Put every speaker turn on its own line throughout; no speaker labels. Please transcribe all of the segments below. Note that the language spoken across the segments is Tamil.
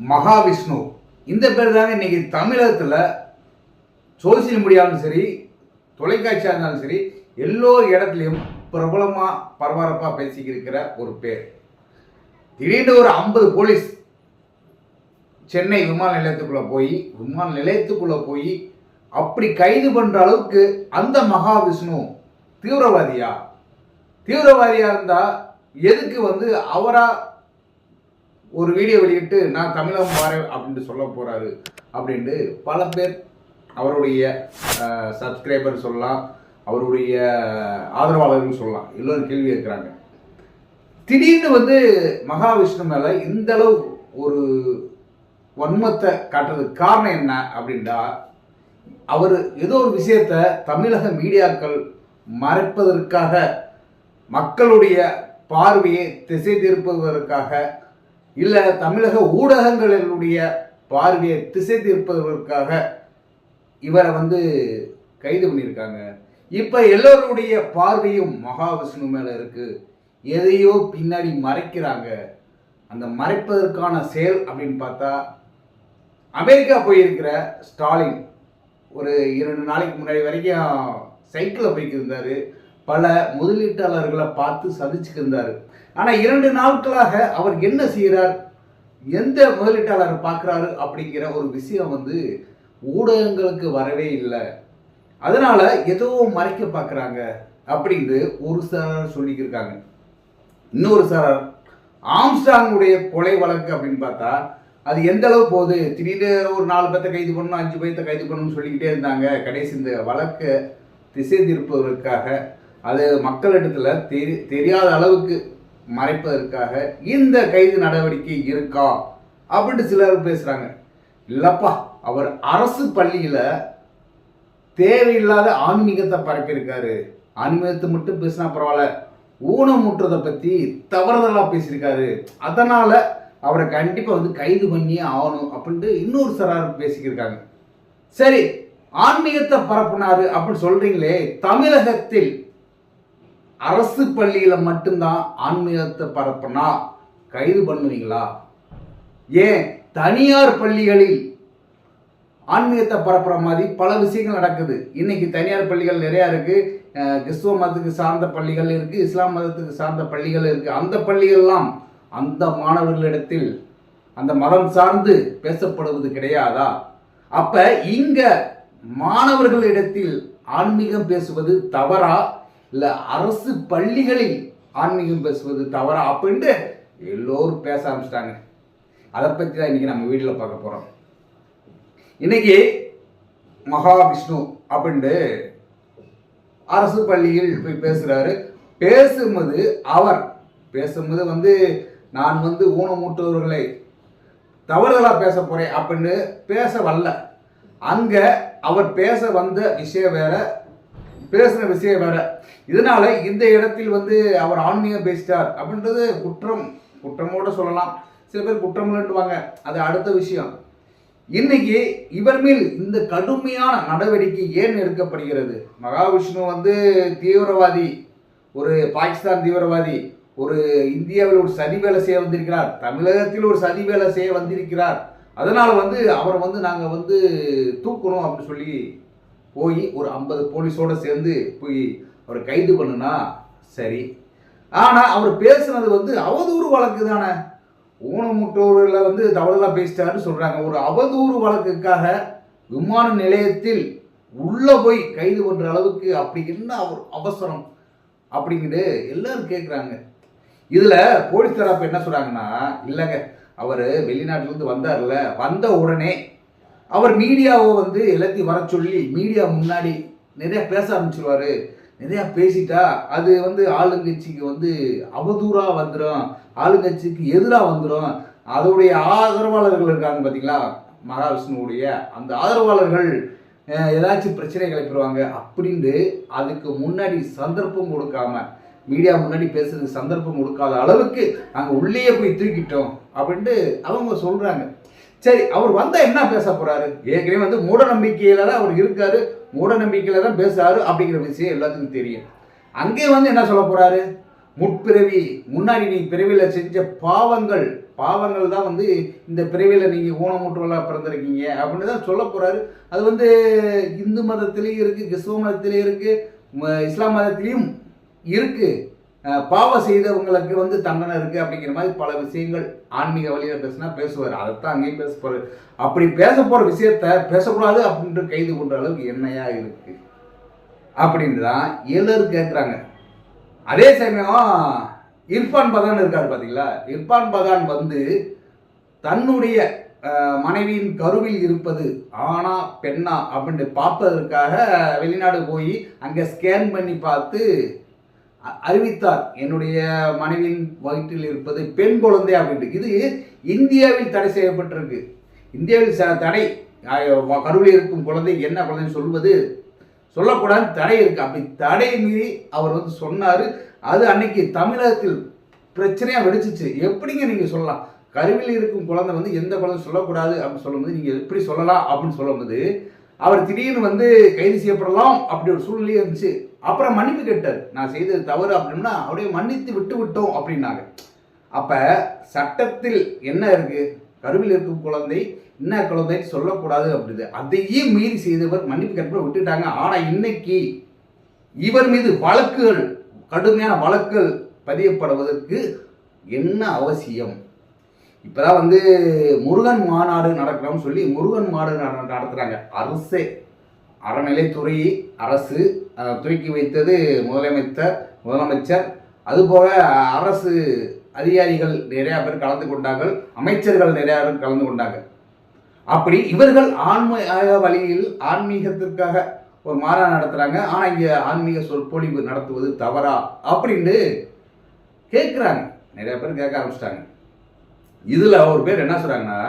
மகாவிஷ்ணு. இந்த பேர் தாங்க இன்னைக்கு தமிழகத்தில் சோசியல் மீடியாலும் சரி தொலைக்காட்சியாக இருந்தாலும் சரி எல்லோ இடத்துலையும் பிரபலமாக பரபரப்பாக பேசிக்கிருக்கிற ஒரு பேர். திடீர்னு ஒரு ஐம்பது போலீஸ் சென்னை விமான நிலையத்துக்குள்ளே போய் விமான நிலையத்துக்குள்ளே போய் அப்படி கைது பண்ணுற அளவுக்கு அந்த மகாவிஷ்ணு தீவிரவாதியா? தீவிரவாதியாக இருந்தால் எதுக்கு வந்து அவராக ஒரு வீடியோ வெளியிட்டு நான் தமிழகம் வரேன் அப்படின்ட்டு சொல்ல போகிறாரு அப்படின்ட்டு பல பேர் அவருடைய சப்ஸ்கிரைபர் சொல்லலாம் அவருடைய ஆதரவாளர்கள் சொல்லலாம். எல்லோரும் கேள்வி இருக்கிறாங்க திடீர்னு வந்து மகாவிஷ்ணு மேலே இந்த அளவு ஒரு வன்மத்தை காட்டுறதுக்கு காரணம் என்ன அப்படின்டா அவர் ஏதோ ஒரு விஷயத்த தமிழக மீடியாக்கள் மறைப்பதற்காக மக்களுடைய பார்வையை திசை திருப்புவதற்காக இல்லை தமிழக ஊடகங்களினுடைய பார்வையை திசை திருப்பதற்காக இவரை வந்து கைது பண்ணியிருக்காங்க. இப்போ எல்லோருடைய பார்வையும் மகாவிஷ்ணு மேலே இருக்குது எதையோ பின்னாடி மறைக்கிறாங்க. அந்த மறைப்பதற்கான செயல் அப்படின்னு பார்த்தா அமெரிக்கா போயிருக்கிற ஸ்டாலின் ஒரு இரண்டு நாளைக்கு முன்னாடி வரைக்கும் சைக்கிளில் போய்க்கு இருந்தார். பல முதலீட்டாளர்களை பார்த்து சந்திச்சுக்கு இருந்தார். ஆனால் இரண்டு நாட்களாக அவர் என்ன செய்கிறார்? எந்த முதலீட்டாளர் பார்க்குறாரு அப்படிங்கிற ஒரு விஷயம் வந்து ஊடகங்களுக்கு வரவே இல்லை. அதனால ஏதோ மறைக்க பார்க்குறாங்க அப்படின்னு ஒரு சாரார் சொல்லிக்கிருக்காங்க. இன்னொரு சாரார் ஆம்ஸ்டாங்குடைய கொலை வழக்கு அப்படின்னு பார்த்தா அது எந்த அளவு போகுது? திடீர்னு ஒரு நாலு பேர்த்த கைது பண்ணணும் அஞ்சு பேர்த்த கைது பண்ணணும்னு சொல்லிக்கிட்டே இருந்தாங்க. கடைசி இந்த வழக்கை திசை திருப்பதற்காக அது மக்களிடத்தில் தெரி தெரியாத அளவுக்கு மறைப்பதற்காக இந்த கைது நடவடிக்கை இருக்கா? அப்படின்ட்டு சிலர் பேசுகிறாங்க இல்லப்பா அவர் அரசு பள்ளியில் தேவையில்லாத ஆன்மீகத்தை பரப்பியிருக்காரு. ஆன்மீகத்தை மட்டும் பேசினா பரவாயில்ல. ஊனமுற்றதை பற்றி தவறுதலாக பேசியிருக்காரு. அதனால் அவரை கண்டிப்பாக வந்து கைது பண்ணியே ஆகணும் அப்படின்ட்டு இன்னொரு சிலர் பேசிக்கிருக்காங்க. சரி ஆன்மீகத்தை பரப்புனாரு அப்படின்னு சொல்கிறீங்களே தமிழகத்தில் அரசு பள்ளியில் மட்டும்தான் ஆன்மீகத்தை பரப்புனா கைது பண்ணுவீங்களா? ஏன்? தனியார் பள்ளிகளில் ஆன்மீகத்தை பரப்புற மாதிரி பல விஷயங்கள் நடக்குது. இன்னைக்கு தனியார் பள்ளிகள் நிறையா இருக்கு. கிறிஸ்துவ மதத்துக்கு சார்ந்த பள்ளிகள் இருக்கு இஸ்லாம் மதத்துக்கு சார்ந்த பள்ளிகள் இருக்கு. அந்த பள்ளிகள்லாம் அந்த மாணவர்களிடத்தில் அந்த மதம் சார்ந்து பேசப்படுவது கிடையாதா? அப்ப இங்க மாணவர்களிடத்தில் ஆன்மீகம் பேசுவது தவறா? இல்லை அரசு பள்ளிகளில் ஆன்மீகம் பேசுவது தவறா அப்படின்ட்டு எல்லோரும் பேச ஆரம்பிச்சிட்டாங்க. அதை பற்றி தான் இன்னைக்கு நம்ம வீட்டில் பார்க்க போகிறோம் இன்னைக்கு மகாவிஷ்ணு அப்படின்ட்டு அரசு பள்ளியில் போய் பேசுகிறாரு பேசும்போது அவர் பேசும்போது வந்து நான் வந்து ஊனமூட்டவர்களை தவறுதலாக பேச போகிறேன் அப்படின்னு பேச வரல. அங்கே அவர் பேச வந்த விஷயம் வேற பேசின விஷயம் வேற. இதனால இந்த இடத்தில் வந்து அவர் ஆன்மீகம் பேசிட்டார் அப்படின்றது குற்றம். குற்றமோட சொல்லலாம். சில பேர் குற்றம் அது அடுத்த விஷயம். இன்னைக்கு இவர் மேல் இந்த கடுமையான நடவடிக்கை ஏன் எடுக்கப்படுகிறது? மகாவிஷ்ணு வந்து தீவிரவாதி. ஒரு பாகிஸ்தான் தீவிரவாதி. ஒரு இந்தியாவில் ஒரு சதி வேலை செய்ய வந்திருக்கிறார். தமிழகத்தில் ஒரு சதி வேலை செய்ய வந்திருக்கிறார். அதனால் வந்து அவரை வந்து நாங்கள் வந்து தூக்கணும் அப்படின்னு சொல்லி போய் ஒரு ஐம்பது போலீஸோடு சேர்ந்து போய் அவரை கைது பண்ணுனா சரி. ஆனால் அவர் பேசுனது வந்து அவதூறு வழக்கு தானே. ஊனமுற்றோர்களை வந்து தவறுதலாக பேசிட்டாருன்னு சொல்கிறாங்க ஒரு அவதூறு வழக்குக்காக விமான நிலையத்தில் உள்ளே போய் கைது பண்ணுற அளவுக்கு அப்படி என்ன அவர் அவசரம் அப்படிங்கிட்டு எல்லாரும் கேட்குறாங்க இதில் போலீஸ் தரப்பு என்ன சொல்கிறாங்கன்னா இல்லைங்க அவர் வெளிநாட்டிலேருந்து வந்தார்ல வந்த உடனே அவர் மீடியாவை வந்து எல்லாத்தையும் வர சொல்லி மீடியா முன்னாடி நிறைய பேச ஆரம்பிச்சிருவார். நிறையா பேசிட்டா அது வந்து ஆளுங்கட்சிக்கு வந்து அவதூறாக வந்துடும் ஆளுங்கட்சிக்கு எதிராக வந்துடும் அதோடைய ஆதரவாளர்கள் இருக்காங்க பார்த்தீங்களா மகாவிஷ்ணுவுடைய அந்த ஆதரவாளர்கள் ஏதாச்சும் பிரச்சனை கிளப்பிடுவாங்க அப்படின்ட்டு அதுக்கு முன்னாடி சந்தர்ப்பம் கொடுக்காம மீடியா முன்னாடி பேசுறதுக்கு சந்தர்ப்பம் கொடுக்காத அளவுக்கு நாங்கள் உள்ளேயே போய் தூக்கிட்டோம் அப்படின்ட்டு அவங்க சொல்கிறாங்க சரி அவர் வந்தா என்ன பேச போறாரு? ஏற்கனவே வந்து மூட நம்பிக்கையில தான் அவர் இருக்காரு. மூட நம்பிக்கையில தான் பேசுறாரு அப்படிங்கிற விஷயம் எல்லாத்துக்கும் தெரியும். அங்கே வந்து என்ன சொல்ல போறாரு? முற்பிறவி முன்னாடி நீ பிறவியில் செஞ்ச பாவங்கள் பாவங்கள் தான் வந்து இந்த பிறவியில் நீங்கள் ஊனமுற்றவர்களாக பிறந்திருக்கீங்க அப்படின்னு தான் சொல்ல போகிறாரு அது வந்து இந்து மதத்திலையும் இருக்குது கிறிஸ்துவ மதத்திலையும் இருக்குது இஸ்லாம் மதத்திலையும் இருக்குது பாவம் செய்தவங்களுக்கு வந்து தண்டனை இருக்குது அப்படிங்கிற மாதிரி பல விஷயங்கள் ஆன்மீக வழியில் பேசினா பேசுவார். அதைத்தான் அங்கேயும் பேச போகிறார் அப்படி பேச போகிற விஷயத்த பேசக்கூடாது அப்படின்ட்டு கைது கொண்ட அளவுக்கு என்னையா இருக்குது அப்படின்னு தான் எல்லாரும் கேட்குறாங்க அதே சமயம் இர்ஃபான் பதான் இருக்கார் பார்த்தீங்களா இர்ஃபான் பதான் வந்து தன்னுடைய மனைவியின் கருவில் இருப்பது ஆணா பெண்ணா அப்படின்னு பார்ப்பதற்காக வெளிநாடு போய் அங்கே ஸ்கேன் பண்ணி பார்த்து அறிவித்தார். என்னுடைய மனைவியின் வயிற்றில் இருப்பது பெண் குழந்தை அப்படின்ட்டு. இது இந்தியாவில் தடை செய்யப்பட்டிருக்கு. இந்தியாவில் சில தடை கருவில் இருக்கும் குழந்தை என்ன குழந்தைன்னு சொல்வது சொல்லக்கூடாது தடை இருக்கு. அப்படி தடை மீறி அவர் வந்து சொன்னார். அது அன்னைக்கு தமிழகத்தில் பிரச்சனையாக வெடிச்சிச்சு. எப்படிங்க நீங்கள் சொல்லலாம்? கருவில் இருக்கும் குழந்தை வந்து எந்த குழந்தை சொல்லக்கூடாது அப்படின்னு சொல்லும்போது நீங்கள் எப்படி சொல்லலாம் அப்படின்னு சொல்லும்போது அவர் திடீர்னு வந்து கைது செய்யப்படலாம் அப்படி ஒரு சூழ்நிலையே இருந்துச்சு. அப்புறம் மன்னிப்பு கேட்டார். நான் செய்தது தவறு அப்படின்னா அப்படியே மன்னித்து விட்டு விட்டோம் அப்படின்னாங்க. அப்போ சட்டத்தில் என்ன இருக்கு? கருவில் இருக்கும் குழந்தை என்ன குழந்தை சொல்லக்கூடாது அப்படிது அதையே மீறி செய்தவர் மன்னிப்பு கேட்ப விட்டுட்டாங்க. ஆனால் இன்னைக்கு இவர் மீது வழக்குகள் கடுமையான வழக்குகள் பதியப்படுவதற்கு என்ன அவசியம்? இப்போதான் வந்து முருகன் மாநாடு நடக்கிறோம்னு சொல்லி முருகன் மாநாடு நட- நடத்துறாங்க. அரசே. அறநிலைத்துறை அரசு துவக்கி வைத்தது முதலமைச்சர் முதலமைச்சர். அதுபோக அரசு அதிகாரிகள் நிறையா பேர் கலந்து கொண்டார்கள் அமைச்சர்கள் நிறையா பேர் கலந்து கொண்டாங்க அப்படி இவர்கள் ஆன்மீக வழியில் ஆன்மீகத்திற்காக ஒரு மாநாடு நடத்துகிறாங்க ஆனால் இங்கே ஆன்மீக சொற்பொழிவு நடத்துவது தவறா? அப்படின்னு கேட்குறாங்க நிறைய பேர் கேட்க ஆரம்பிச்சிட்டாங்க. இதில் ஒரு பேர் என்ன சொல்கிறாங்கன்னா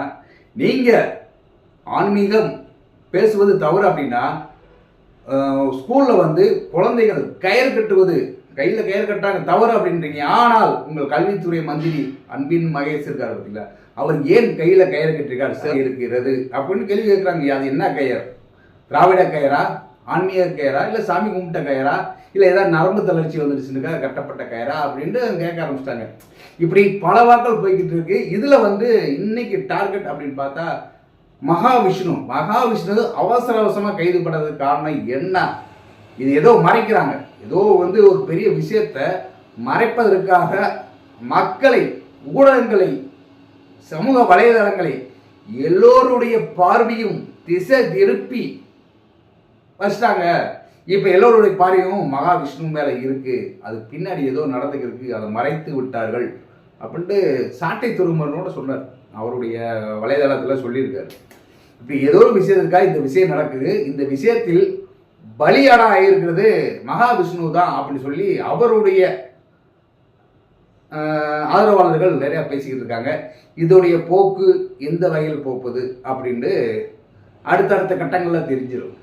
நீங்கள் ஆன்மீகம் பேசுவது தவறு அப்படின்னா ஸ்கூலில் வந்து குழந்தைகள் கயிறு கட்டுவது கையில் கயிறு கட்டாங்க தவறு அப்படின்றீங்க. ஆனால் உங்கள் கல்வித்துறை மந்திரி அன்பின் மகேஷ் இருக்கார் பார்த்தீங்களா அவர் ஏன் கையில் கயிறு கட்டிருக்கார் சரி. இருக்கிறது அப்படின்னு கேள்வி கேட்குறாங்க. அது என்ன கயிறு? திராவிட கயிறா? ஆன்மீக கயிறா? இல்லை சாமி கும்பிட்ட கயிறா? இல்லை ஏதாவது நரம்பு தளர்ச்சி வந்துருச்சுனுக்காக கட்டப்பட்ட கயிறா அப்படின்ட்டு கேட்க ஆரம்பிச்சிட்டாங்க. இப்படி பல வாக்கள் போய்கிட்டு இருக்கு. இதில் வந்து இன்னைக்கு டார்கெட் அப்படின்னு பார்த்தா மகாவிஷ்ணு. மகாவிஷ்ணு அவசர அவசரமாக கைது பண்ணதுக்கு காரணம் என்ன? இது ஏதோ மறைக்கிறாங்க. ஏதோ வந்து ஒரு பெரிய விஷயத்த மறைப்பதற்காக மக்களை ஊடகங்களை சமூக வலைதளங்களை எல்லோருடைய பார்வையும் திசை திருப்பி வச்சிட்டாங்க. இப்போ எல்லோருடைய பார்வையும் மகாவிஷ்ணு மேலே இருக்கு. அது பின்னாடி ஏதோ நடந்துக்கிருக்கு அதை மறைத்து விட்டார்கள். அப்படின்ட்டு சாட்டை துருமனோட சொன்னார். அவருடைய வலைதளத்தில் சொல்லியிருக்காரு. இப்படி ஏதோ ஒரு விஷயத்திற்காக இந்த விஷயம் நடக்குது. இந்த விஷயத்தில் பலியாடா ஆகியிருக்கிறது மகாவிஷ்ணு தான் அப்படின்னு சொல்லி அவருடைய ஆதரவாளர்கள் நிறையா பேசிக்கிட்டு இருக்காங்க. இதோடைய போக்கு எந்த வகையில் போப்பது அப்படின்ட்டு அடுத்தடுத்த கட்டங்களில் தெரிஞ்சிடும்